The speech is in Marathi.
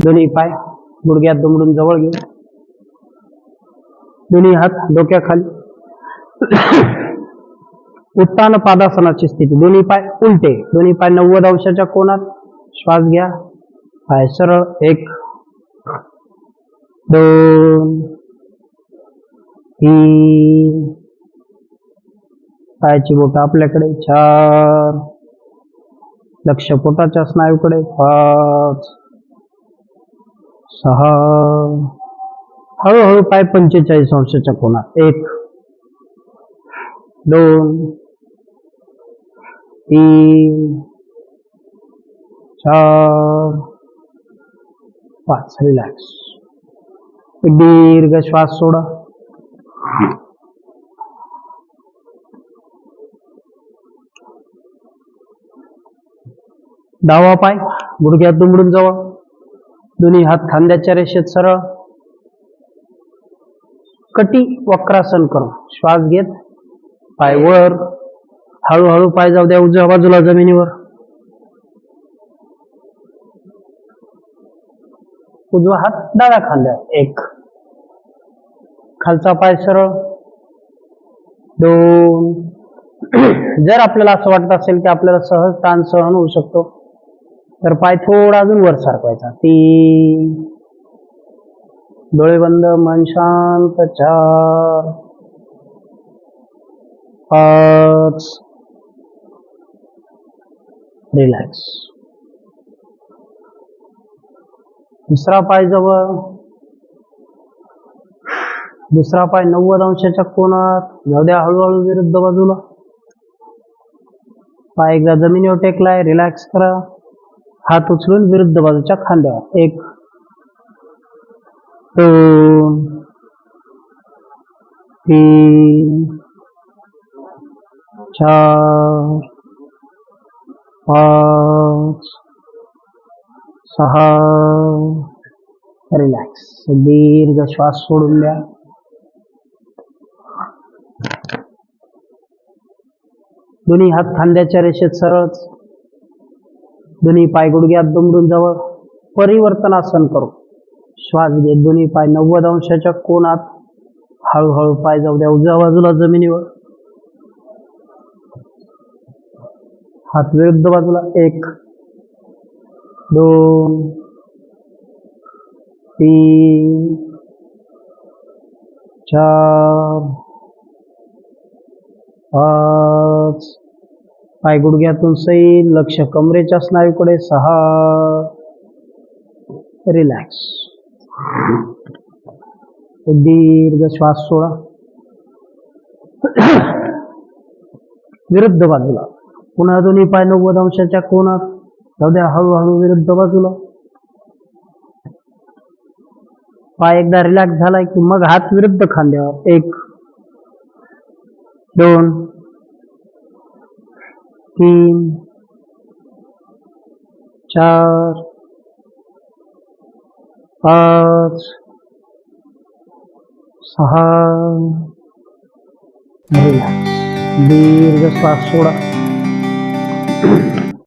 दोन्ही पाय गुडघ्यात दुमडून जवळ घेऊ दोन्ही हात डोक्याखाली. उत्तान पादासनाची स्थिती. दोन्ही पाय उलटे. दोन्ही पाय नव्वद अंशाच्या कोणात श्वास घ्या. पाय सरळ. एक. दोन. तीन. पायाची बोट आपल्याकडे. चार. लक्ष पोटाच्या स्नायूकडे. पाच. सहा. हळूहळू पाय पंचेचाळीस अंशाच्या कोणात एक दोन तीन चार पाच. रिलॅक्स. दीर्घ श्वास सोडा. डावा पाय गुडघ्यात दुमडून जावा. दोन्ही हात खांद्याच्या रेषेत सरळ. कटी वक्रासन करू श्वास घेत पाय वर हळूहळू पाय जाऊ द्या उजव्या बाजूला जमिनीवर. उजवा हात डाव्या खांद्या एक. खालचा पाय सरळ. दोन. जर आपल्याला असं वाटत असेल की आपल्याला सहज ताण सहन होऊ शकतो तर पाय थोडा अजून वर सारखवायचा. तीन. डोळे बंद मन शांत चार. पाच. रिलॅक्स. दुसरा पाय जवळ. दुसरा पाय नव्वद अंशाच्या कोणात जाऊ द्या हळूहळू विरुद्ध बाजूला. पाय एकदा जमिनीवर टेकलाय रिलॅक्स करा. हात उचलून विरुद्ध बाजूच्या खांद्यावर. एक. दोन. तीन. चार. पाच. सहा. रिलॅक्स. दीर्घ श्वास सोडून द्या. दोन्ही हात खांद्याच्या रेषेत सरळच दोन्ही पाय गुडघ्यात दुमडून जवळ परिवर्तनासन करू. श्वास घेत दोन्ही पाय नव्वद अंशाच्या कोणात हळूहळू पाय जाऊ द्या. उजव्या बाजूला जमिनीवर. हात विरुद्ध बाजूला. एक दोन तीन चार पाच पाय गुडघ्यातून सैल लक्ष कमरेच्या स्नायूकडे सहा. रिलॅक्स दीर्घ श्वास सोळा विरुद्ध बाजूला. पुन्हा दोन्ही पाय नव्वद अंशाच्या कोणात जाऊ द्या हळूहळू विरुद्ध बाजूला. पाय एकदा रिलॅक्स झालाय की मग हात विरुद्ध खांद्यावर. एक दोन तीन चार पाच सहा. दीर्घ श्वास सोडा.